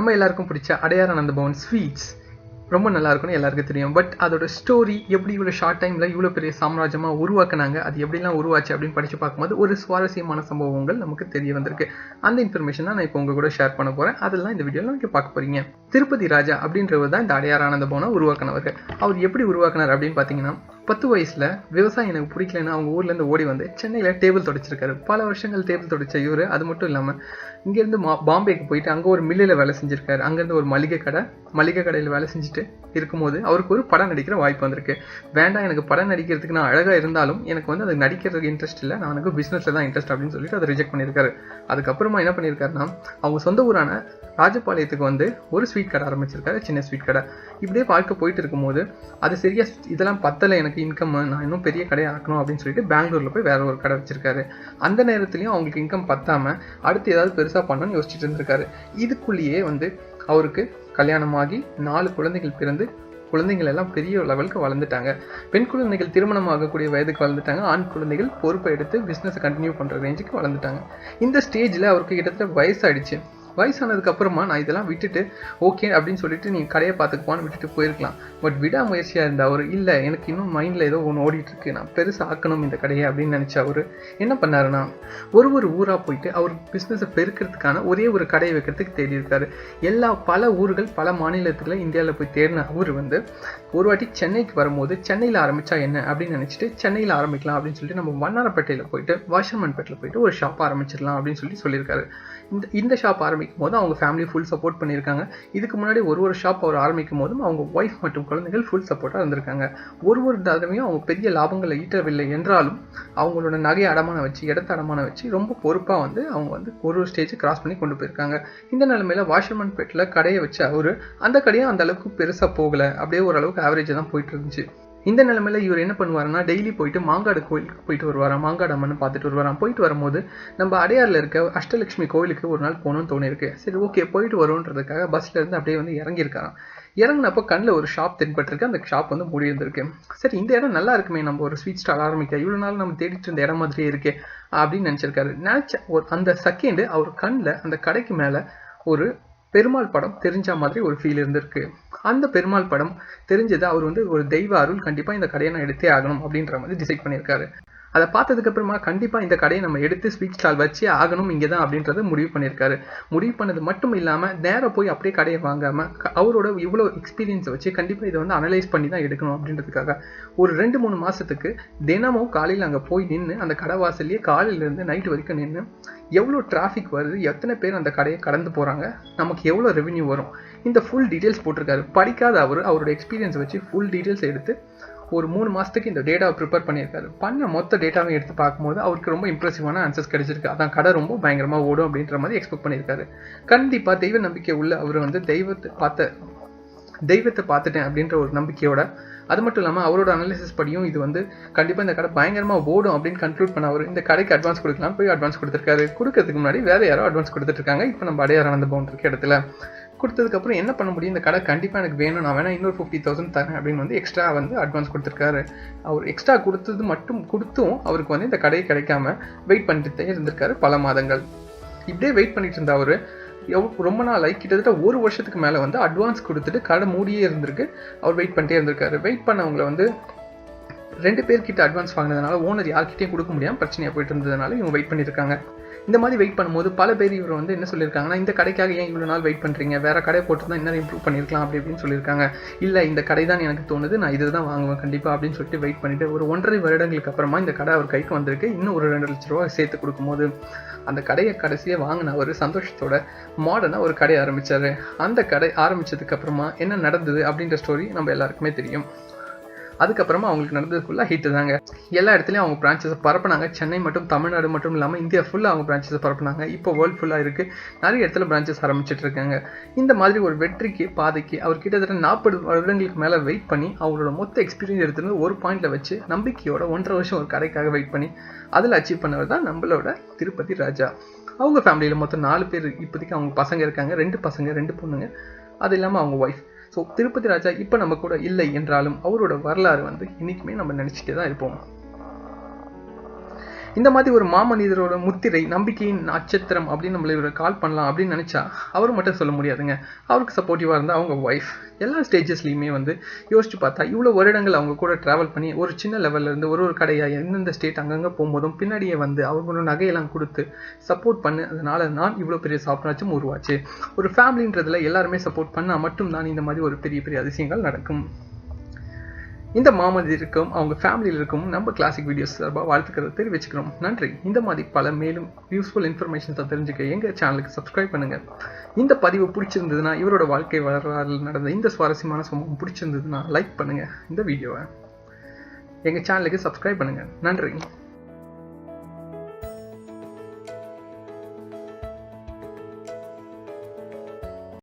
நம்ம எல்லாருக்கும் பிடிச்ச அடையார் அனந்தபவன் ஸ்வீட்ஸ் ரொம்ப நல்லா இருக்கும்னு எல்லாருக்கும் தெரியும். பட் அதோட ஸ்டோரி எப்படி இவ்வளோ ஷார்ட் டைமில் இவ்வளோ பெரிய சாம்ராஜ்யமாக உருவாக்குனாங்க அது எப்படிலாம் உருவாச்சு அப்படின்னு படித்து பார்க்கும்போது ஒரு சுவாரஸ்யமான சம்பவங்கள் நமக்கு தெரிய வந்திருக்கு. அந்த இன்ஃபர்மேஷன் தான் நான் இப்போ உங்கள் கூட ஷேர் பண்ண போகிறேன் அதெல்லாம் இந்த வீடியோவில் நீங்கள் பார்க்க போகிறீங்க திருப்பதி ராஜா அப்படின்றவர் தான் இந்த அடையாரானந்த பவனை உருவாக்குனவர் அவர் எப்படி உருவாக்குனார் அப்படின்னு பார்த்தீங்கன்னா பத்து வயசில் விவசாயம் எனக்கு பிடிக்கலன்னு அவங்க ஊர்லேருந்து ஓடி வந்து சென்னையில் டேபிள் தொடச்சிருக்காரு. பல வருஷங்கள் டேபிள் தொடச்ச இவர். அது மட்டும் இல்லாமல் இங்கேருந்து மா பாம்பேக்கு போயிட்டு அங்கே ஒரு மில்லில் வேலை செஞ்சுருக்காரு. அங்கேருந்து ஒரு மளிகை கடை மளிகை கடையில் வேலை செஞ்சுட்டு இருக்கும்போது அவருக்கு ஒரு படம் நடிக்கிற வாய்ப்பு வந்திருக்கு. வேண்டாம் எனக்கு படம் நடிக்கிறதுக்கு நான் அழகாக இருந்தாலும் எனக்கு வந்து அது நடிக்கிறதுக்கு இன்ட்ரெஸ்ட் இல்லை. நான் எனக்கு பிஸ்னஸில் தான் இன்ட்ரெஸ்ட் அப்படின்னு சொல்லிட்டு அதை ரிஜெக்ட் பண்ணியிருக்காரு. அதுக்கப்புறமா என்ன பண்ணியிருக்காருன்னா அவங்க சொந்த ஊரான ராஜபாளையத்துக்கு வந்து ஒரு ஸ்வீட் கடை ஆரம்பிச்சிருக்காரு. சின்ன ஸ்வீட் கடை. இப்படியே வாழ்க்கை போயிட்டு இருக்கும்போது அது சரியாக இதெல்லாம் பத்தலை. எனக்கு இன்கம் நான் இன்னும் பெரிய கடையை ஆக்கணும் அப்படின்னு சொல்லிட்டு பெங்களூரில் போய் வேற ஒரு கடை வச்சிருக்காரு. அந்த நேரத்துலையும் அவங்களுக்கு இன்கம் பத்தாம அடுத்து ஏதாவது பெருசாக பண்ணணும்னு யோசிச்சுட்டு இருந்திருக்காரு. இதுக்குள்ளேயே வந்து அவருக்கு கல்யாணமாகி நாலு குழந்தைகள் பிறந்து குழந்தைகள் எல்லாம் பெரிய லெவலுக்கு வளர்ந்துட்டாங்க. பெண் குழந்தைகள் திருமணம் ஆகக்கூடிய வயதுக்கு வளர்ந்துட்டாங்க. ஆண் குழந்தைகள் பொறுப்பை எடுத்து பிஸ்னஸை கண்டினியூ பண்ணுற ரேஞ்சுக்கு வளர்ந்துட்டாங்க. இந்த ஸ்டேஜில் அவருக்கு கிட்டத்தட்ட வயசாயிடுச்சு. வயசானதுக்கு அப்புறமா நான் இதெல்லாம் விட்டுட்டு ஓகே அப்படின்னு சொல்லிட்டு நீ கடையை பார்த்துக்குவான்னு விட்டுட்டு போயிருக்கலாம். பட் விடாமுயற்சியாக இருந்த அவர் இல்லை எனக்கு இன்னும் மைண்டில் ஏதோ ஒன்று ஓடிட்டு இருக்கு நான் பெருசாக ஆக்கணும் இந்த கடையை அப்படின்னு நினச்சா அவர் என்ன பண்ணாருன்னா ஒரு ஒரு ஊராக போயிட்டு அவர் பிஸ்னஸை பெருக்கிறதுக்கான ஒரே ஒரு கடையை வைக்கிறதுக்கு தேடி இருக்காரு எல்லா பல ஊர்கள் பல மாநிலத்தில் இந்தியாவில் போய் தேடின அவர் வந்து ஒரு வாட்டி சென்னைக்கு வரும்போது சென்னையில் ஆரம்பித்தா என்ன? அப்படின்னு நினச்சிட்டு சென்னையில் ஆரம்பிக்கலாம் அப்படின்னு சொல்லிட்டு நம்ம வண்ணாரப்பேட்டையில் போயிட்டு வாஷர்மன்பேட்டில் போயிட்டு ஒரு ஷாப் ஆரம்பிச்சிடலாம் அப்படின்னு சொல்லி சொல்லியிருக்காரு. இந்த இந்த ஷாப் ஆரம்பிக்கும் போது அவங்க ஃபேமிலி ஃபுல் சப்போர்ட் பண்ணியிருக்காங்க. இதுக்கு முன்னாடி ஒரு ஒரு ஷாப் அவர் ஆரம்பிக்கும் போதும் அவங்க ஒய்ஃப் மற்றும் குழந்தைகள் ஃபுல் சப்போர்ட்டாக இருந்திருக்காங்க. ஒரு ஒரு தடவையும் அவங்க பெரிய லாபங்களை ஈட்டவில்லை என்றாலும் அவங்களோட நகை அடமானம் வச்சு இடத்த அடமானம் வச்சு ரொம்ப பொறுப்பாக வந்து அவங்க வந்து ஒரு ஒரு ஸ்டேஜ் கிராஸ் பண்ணி கொண்டு போயிருக்காங்க. இந்த நிலைமையில வாஷர்மேன் பேட்டில் கடையை வச்சு அவர் அந்த கடையும் அந்த அளவுக்கு பெருசாக போகலை. அப்படியே ஓரளவுக்கு ஆவரேஜாக தான் போயிட்டு இருந்துச்சு. இந்த நிலமையில இவர் என்ன பண்ணுவாருன்னா டெய்லி போயிட்டு மாங்காடு கோயிலுக்கு போயிட்டு வருவாராம் மாங்காடு அம்மன் பார்த்துட்டு வருவாராம். போயிட்டு வரும்போது நம்ம அடையாரில் இருக்க அஷ்டலட்சுமி கோயிலுக்கு ஒரு நாள் போகணும்னு தோணிருக்கு சரி ஓகே போயிட்டு வருவோன்றதுக்காக பஸ்ல இருந்து அப்படியே வந்து இறங்கியிருக்காராம். இறங்கினப்போ கண்ணில் ஒரு ஷாப் தென்பட்டிருக்கு. அந்த ஷாப் வந்து மூடி இருந்திருக்கு. சரி இந்த இடம் நல்லா இருக்குமே நம்ம ஒரு ஸ்வீட் ஸ்டால் ஆரம்பிக்க. இவ்வளோ நாள் நம்ம தேடிட்டு இருந்த இடம் மாதிரியே இருக்கே அப்படின்னு நினச்சிருக்காரு. நினச்ச ஒரு அந்த செகண்டு அவர் கண்ணில் அந்த கடைக்கு மேலே ஒரு பெருமாள் படம் தெரிஞ்ச மாதிரி ஒரு ஃபீல் இருந்திருக்கு. அந்த பெருமாள் படம் தெரிஞ்சது அவர் வந்து ஒரு தெய்வ அருள் கண்டிப்பாக இந்த கடையை நான் எடுத்தே ஆகணும் அப்படின்ற மாதிரி டிசைட் பண்ணியிருக்காரு. அதை பார்த்ததுக்கு அப்புறமா கண்டிப்பாக இந்த கடையை நம்ம எடுத்து ஸ்வீட் ஸ்டால் வச்சு ஆகணும் இங்கே தான் அப்படின்றத முடிவு பண்ணியிருக்காரு. முடிவு பண்ணது மட்டும் இல்லாமல் நேராக போய் அப்படியே கடையை வாங்காமல் அவரோட இவ்வளோ எக்ஸ்பீரியன்ஸை வச்சு கண்டிப்பாக இதை வந்து அனலைஸ் பண்ணி தான் எடுக்கணும் அப்படின்றதுக்காக. ஒரு ரெண்டு மூணு மாதத்துக்கு தினமும் காலையில் அங்கே போய் நின்று அந்த கடை வாசல்லையே காலையிலேருந்து நைட்டு வரைக்கும் நின்று எவ்வளோ டிராஃபிக் வருது எத்தனை பேர் அந்த கடையை கடந்து போகிறாங்க நமக்கு எவ்வளோ ரெவென்யூ வரும் இந்த ஃபுல் டீட்டெயில்ஸ் போட்டிருக்காரு. படிக்காத அவர் அவரோட எக்ஸ்பீரியன்ஸ் வச்சு ஃபுல் டீட்டெயில்ஸ் எடுத்து ஒரு மூணு மாதத்துக்கு இந்த டேட்டாவை ப்ரிப்பேர் பண்ணியிருக்காரு. பண்ண மொத்த டேட்டாவையும் எடுத்து பார்க்கும்போது அவருக்கு ரொம்ப இம்ப்ரெசிவான ஆன்சர்ஸ் கிடைச்சிருக்கு. அதான் கடை ரொம்ப பயங்கரமாக ஓடும் அப்படின்ற மாதிரி எக்ஸ்பெக்ட் பண்ணியிருக்காரு. கண்டிப்பாக தெய்வ நம்பிக்கை உள்ள அவர் வந்து தெய்வத்தை பார்த்த தெய்வத்தை பார்த்துட்டேன் அப்படின்ற ஒரு நம்பிக்கையோட அது மட்டும் இல்லாமல் அவரோட அனாலிசிஸ் படியும் இது வந்து கண்டிப்பாக இந்த கடை பயங்கரமாக ஓடும் அப்படின்னு கன்க்ளூட் பண்ண அவர் இந்த கடைக்கு அட்வான்ஸ் கொடுக்கலாம் போய் அட்வான்ஸ் கொடுத்துருக்காரு. கொடுக்கறதுக்கு முன்னாடி வேறு யாரோ அட்வான்ஸ் கொடுத்துட்டு இருக்காங்க. இப்போ நம்ம அடையார் ஆனந்த பவுன் இருக்க இடத்துல. கொடுத்ததுக்கப்புறம் என்ன பண்ண முடியும்? இந்த கடை கண்டிப்பாக எனக்கு வேணும். நான் வேணால் இன்னொரு ஃபிஃப்டி தௌசண்ட் தரேன் அப்படின்னு வந்து எக்ஸ்ட்ரா வந்து அட்வான்ஸ் கொடுத்துருக்காரு. அவர் எக்ஸ்ட்ரா கொடுத்தது மட்டும் கொடுத்தும் அவருக்கு வந்து இந்த கடை கிடைக்காம வெயிட் பண்ணிட்டு இருந்திருக்காரு பல மாதங்கள். இப்படியே வெயிட் பண்ணிட்டு இருந்தா அவர் ரொம்ப நாள் ஆகி கிட்டத்தட்ட ஒரு வருஷத்துக்கு மேலே வந்து அட்வான்ஸ் கொடுத்துட்டு கடை மூடியே இருந்திருக்கு. அவர் வெயிட் பண்ணிட்டே இருந்திருக்காரு. வெயிட் பண்ணவங்களை வந்து ரெண்டு பேர்கிட்ட அட்வான்ஸ் வாங்கினதுனால ஓனர் யார்கிட்டையும் கொடுக்க முடியாமல் பிரச்சனையாக போயிட்டு இருந்ததுனால இவங்க வெயிட் பண்ணியிருக்காங்க இந்த மாதிரி வெயிட் பண்ணும்போது பல பேர் இவர் வந்து என்ன சொல்லியிருக்காங்கன்னா இந்த கடைக்காக ஏன் இவ்வளோ நாள் வெயிட் பண்ணுறீங்க வேறு கடை போட்டுருந்தா இன்னும் இம்ப்ரூவ் பண்ணியிருக்கலாம் அப்படி அப்படின்னு சொல்லியிருக்காங்க. இல்லை இந்த கடை தான் எனக்கு தோணுது நான் இது தான் வாங்குவேன் கண்டிப்பாக அப்படின்னு சொல்லிட்டு வெயிட் பண்ணிட்டு ஒரு ஒன்றரை வருடங்களுக்கு அப்புறமா இந்த கடை அவர் கைக்கு வந்திருக்கு. இன்னும் ஒரு ரெண்டு லட்ச ரூபா சேர்த்து கொடுக்கும்போது அந்த கடையை கடைசியாக வாங்கின அவர் சந்தோஷத்தோட மாடர்னாக ஒரு கடை ஆரம்பித்தார் அந்த கடை ஆரம்பித்ததுக்கப்புறமா என்ன நடந்தது அப்படின்ற ஸ்டோரி நம்ம எல்லாருக்குமே தெரியும். அதுக்கப்புறமா அவங்களுக்கு நடந்தது ஃபுல்லாக ஹிட்டு தாங்க. எல்லா இடத்துலையும் அவங்க பிரான்ச்சஸை பரப்புனாங்க. சென்னை மட்டும் தமிழ்நாடு மட்டும் இல்லாமல் இந்தியா ஃபுல்லாக அவங்க பிரான்ச்சஸை பரப்புனாங்க. இப்போ வேர்ல்டு ஃபுல்லாக இருக்குது நிறைய இடத்துல பிரான்ச்சஸ் ஆரம்பிச்சிட்டு இருக்காங்க. இந்த மாதிரி ஒரு வெற்றிக்கு பாதைக்கு அவர் கிட்டத்தட்ட நாற்பது வருடங்களுக்கு மேலே வெயிட் பண்ணி அவரோட மொத்த எக்ஸ்பீரியன்ஸ் எடுத்துருந்து ஒரு பாயிண்ட்டில் வச்சு நம்பிக்கையோட ஒன்றரை வருஷம் ஒரு கடைக்காக வெயிட் பண்ணி அதில் அச்சீவ் பண்ணவர் தான் நம்மளோட திருப்பதி ராஜா. அவங்க ஃபேமிலியில் மொத்தம் நாலு பேர் இப்போதைக்கு அவங்க பசங்க இருக்காங்க. ரெண்டு பசங்க ரெண்டு பொண்ணுங்க. அது இல்லாமல் அவங்க ஒய்ஃப் ஸோ திருப்பதி ராஜா இப்போ நம்ம கூட இல்லை என்றாலும் அவரோட வரலாறு வந்து இன்றைக்குமே நம்ம நினச்சிட்டே தான் இருப்போம். இந்த மாதிரி ஒரு மாமனிதரோட முத்திரை நம்பிக்கையின் நட்சத்திரம் அப்படின்னு நம்மள இவரை கால் பண்ணலாம் அப்படின்னு நினச்சா அவர் மட்டும் சொல்ல முடியாதுங்க. அவருக்கு சப்போர்ட்டிவாக இருந்தால் அவங்க ஒய்ஃப் எல்லா ஸ்டேஜஸ்லையுமே வந்து யோசிச்சு பார்த்தா இவ்வளோ வருடங்கள் அவங்க கூட ட்ராவல் பண்ணி ஒரு சின்ன லெவல்ல இருந்து ஒரு ஒரு கடையாக எந்தெந்த ஸ்டேட் அங்கங்கே போகும்போதும் பின்னாடியே வந்து அவங்களோட நகையெல்லாம் கொடுத்து சப்போர்ட் பண்ணு. அதனால நான் இவ்வளோ பெரிய சாம்ராஜ்யம் உருவாச்சு. ஒரு ஃபேமிலின்றதுல எல்லாருமே சப்போர்ட் பண்ணால் மட்டும்தான் இந்த மாதிரி ஒரு பெரிய பெரிய அதிசயங்கள் நடக்கும். இந்த மாமனிதருக்கும் அவங்க ஃபேமிலியில் இருக்கும் நம்ம கிளாசிக் வீடியோஸ் சார்பாக வாழ்த்துக்கிறத தெரிவிச்சுக்கிறோம். நன்றி. இந்த மாதிரி பல மேலும் யூஸ்ஃபுல் இன்ஃபர்மேஷன்ஸை தெரிஞ்சுக்க எங்கள் சேனலுக்கு சப்ஸ்கிரைப் பண்ணுங்கள் இந்த பதிவு பிடிச்சிருந்ததுன்னா இவரோட வாழ்க்கை வரலாறில் நடந்த இந்த சுவாரஸ்யமான சம்பவம் பிடிச்சிருந்ததுன்னா லைக் பண்ணுங்கள் இந்த வீடியோவை எங்கள் சேனலுக்கு சப்ஸ்கிரைப் பண்ணுங்கள் நன்றி.